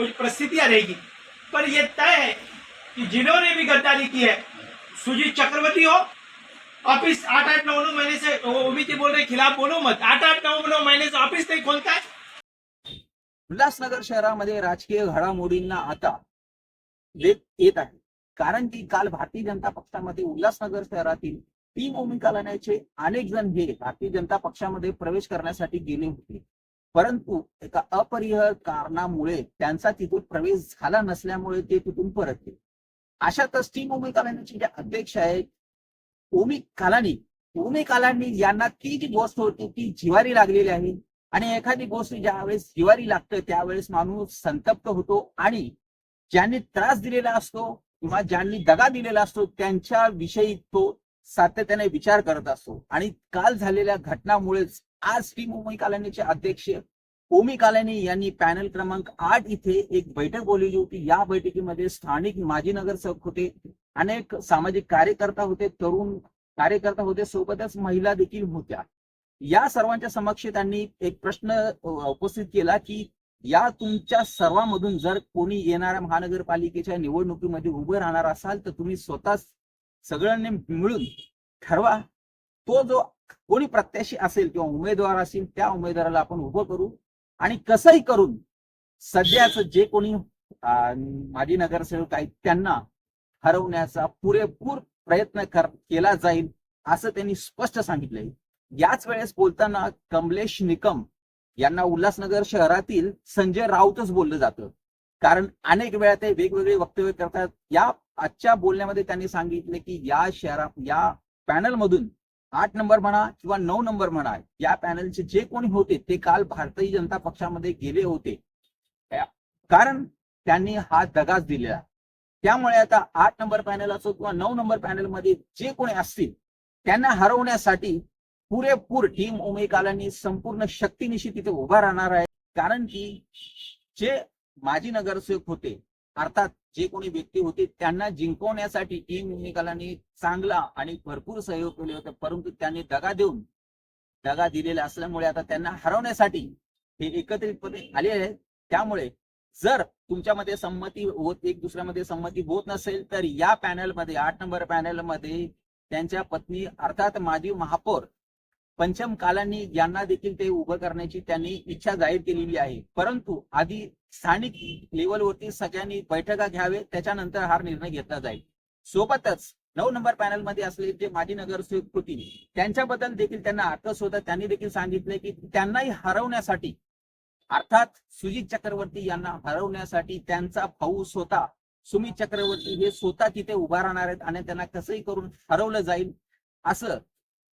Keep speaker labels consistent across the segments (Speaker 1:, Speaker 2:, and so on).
Speaker 1: कुछ परिस्थितियां रहेगी पर यह तय है कि जिन्होंने भी गद्दारी की है सुजीत चक्रवर्ती हो ऑफिस आठ आठ नौ नौ महीने से ओबीसी बोल रहे खिलाफ बोलो मत। आठ आठ नौ नौ महीने से ऑफिस नहीं खोलता है।
Speaker 2: उल्हासनगर शहरामध्ये राजकीय घडामोडींना आता वेग येत आहे. कारण की काल भारतीय जनता पक्षामध्ये उल्हासनगर शहरातील तीन भूमिका लढण्याचे अनेक जण हे भारतीय जनता पक्षामध्ये प्रवेश करण्यासाठी गेले होते. परंतु एका अपरिह कारणामुळे त्यांचा तिथून प्रवेश झाला नसल्यामुळे ते तिथून परतले अशातच टीम ओमी कालानीचे जे अध्यक्ष आहेत ओमी कालानी ओमी कालानी यांना ती जी गोष्ट होती ती जिवारी लागलेली आहे. आणि एखादी गोष्ट ज्यावेळेस जिवारी लागते त्यावेळेस माणूस संतप्त होतो आणि ज्यांनी त्रास दिलेला असतो किंवा ज्यांनी दगा दिलेला असतो त्यांच्या विषयी तो सातत्याने विचार करत असतो. आणि काल झालेल्या घटनामुळेच आज टीम ओमी कालनीचे अध्यक्ष ओमी कालनी यांनी पॅनल क्रमांक आठ इथे एक बैठक बोलवली होती. या बैठकीमध्ये स्थानिक माजी नगरसेवक होते अनेक सामाजिक कार्यकर्ता होते तरुण कार्यकर्ता होते सोबतच महिला देखील होत्या. या सर्वांच्या समक्ष त्यांनी एक प्रश्न उपस्थित केला की या तुमच्या सर्वांमधून जर कोणी येणाऱ्या महानगरपालिकेच्या निवडणुकीमध्ये उभं राहणार असाल तर तुम्ही स्वतः सगळ्यांनी मिळून ठरवा. तो जो कोणी प्रत्याशी असेल किंवा उमेदवार असेल त्या उमेदवाराला आपण उभं करू आणि कसंही करून सध्याच जे कोणी माजी नगरसेवक आहेत त्यांना हरवण्याचा पुरेपूर प्रयत्न कर केला जाईल असं त्यांनी स्पष्ट सांगितलंय. याच वेळेस बोलताना कमलेश निकम यांना उल्हासनगर शहरातील संजय राऊतच बोललं जातं. कारण अनेक वेळा ते वेगवेगळे वक्तव्य करतात. या आजच्या बोलण्यामध्ये त्यांनी सांगितले की या शहरा या पॅनलमधून आठ नंबर म्हणा किंवा नऊ नंबर म्हणा या पॅनलचे जे कोणी होते ते काल भारतीय जनता पक्षामध्ये गेले होते. कारण त्यांनी हा दगाच दिलेला. त्यामुळे आता आठ नंबर पॅनल असो किंवा नऊ नंबर पॅनलमध्ये जे कोणी असतील त्यांना हरवण्यासाठी पुरेपूर टीम उमेकालांनी संपूर्ण शक्तीनिशी तिथे उभा राहणार आहे. कारण की जे माजी नगरसेवक होते अर्थात जे कोणी व्यक्ती होते त्यांना जिंकवण्यासाठी टीम निकालांनी चांगला आणि भरपूर सहयोग केले होते परंतु त्यांनी दगा देऊन दगा दिलेला असल्यामुळे आता त्यांना हरवण्यासाठी हे एकत्रितपणे आले आहेत. त्यामुळे जर तुमच्यामध्ये संमती होत एक दुसऱ्यामध्ये संमती होत नसेल तर या पॅनलमध्ये आठ नंबर पॅनलमध्ये त्यांच्या पत्नी अर्थात माजी महापौर पंचम कालांनी यांना देखील ते उभं करण्याची त्यांनी इच्छा जाहीर केलेली आहे. परंतु आधी स्थानिक लेवलवरती सगळ्यांनी बैठका घ्यावे त्याच्यानंतर हा निर्णय घेतला जाईल. सोबतच नऊ नंबर पॅनलमध्ये असलेले जे माजी नगरसेवक होती त्यांच्याबद्दल देखील त्यांना आकस होता त्यांनी देखील सांगितले की त्यांनाही हरवण्यासाठी अर्थात सुजित चक्रवर्ती यांना हरवण्यासाठी त्यांचा भाऊ स्वतः सुमित चक्रवर्ती हे स्वतः तिथे उभा राहणार आहेत आणि त्यांना कसंही करून हरवलं जाईल असं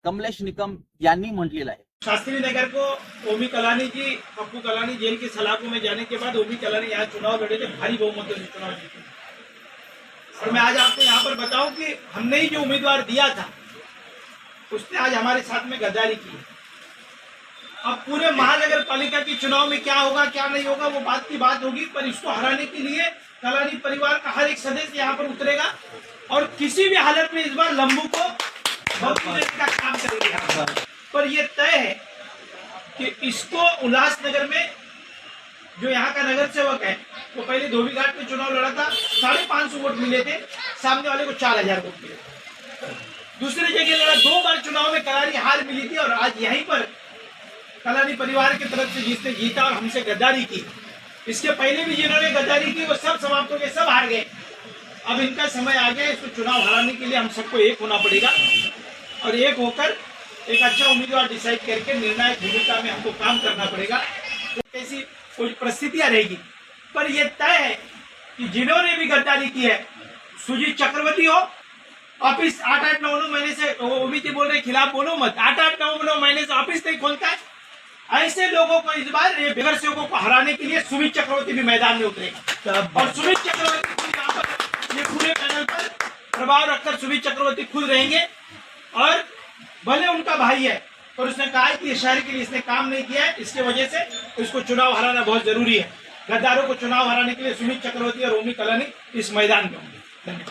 Speaker 2: कमलेश निकम यांनी म्हटलेलं आहे.
Speaker 1: शास्त्री नगर को ओमी कलानी जी, पप्पू कलानी जेल के सलाखों में जाने के बाद ओमी कलानी यहाँ चुनाव लड़े थे, भारी बहुमत से चुनाव जीते। और मैं आज आपको यहाँ पर बताऊँ कि हमने ही जो उम्मीदवार दिया था, उसने आज हमारे साथ में गद्दारी की अब पूरे महानगर पालिका के चुनाव में क्या होगा, क्या नहीं होगा, वो बात की बात होगी, पर इसको हराने के लिए कलानी परिवार का हर एक सदस्य यहाँ पर उतरेगा। और किसी भी हालत में इस बार लंबू को का काम करेंगे यहाँ पर। पर ये तय है कि इसको उल्लासनगर में, जो यहाँ का नगर सेवक है, वो पहले धोबी घाट में चुनाव लड़ा था, साढ़े पाँच सौ वोट मिले थे, सामने वाले को चार हज़ार वोट मिले। दूसरी जगह लड़ा, दो बार चुनाव में करारी हार मिली थी और आज यहीं पर कलानी परिवार की तरफ़ से जिसने जीता और हमसे गद्दारी की। इसके पहले भी जिन्होंने गद्दारी की, वो सब समाप्त हो गए, सब हार गए। अब इनका समय आ गया इसको चुनाव हराने के लिए हम सबको एक होना पड़ेगा। और एक होकर एक अच्छा उम्मीदवार डिसाइड करके निर्णायक भूमिका में हमको काम करना पड़ेगा। तो कैसी कुछ परिस्थितियाँ रहेगी। पर यह तय है कि जिन्होंने भी गद्दारी की है, सुजीत चक्रवर्ती हो, ऑफ़िस आठ आठ नौ नौ महीने से ओबीसी बोल रहे खिलाफ बोलो मत। आठ आठ नौ नौ महीने से ऑफ़िस नहीं खोलता है। ऐसे लोगों को इस बार ये बेगर सेवकों को हराने के लिए सुमित चक्रवर्ती भी मैदान में उतरेगा। और सुमित चक्रवर्ती पूरे पैनल पर प्रभाव रखकर सुमित चक्रवर्ती खुद रहेंगे। और भले उनका भाई है पर उसने कहा कि शहर के लिए इसने काम नहीं किया है इसके वजह से इसको चुनाव हराना बहुत जरूरी है। गद्दारों को चुनाव हराने के लिए सुमित चक्रवर्ती और ओमी कलानी इस मैदान में होंगे। धन्यवाद।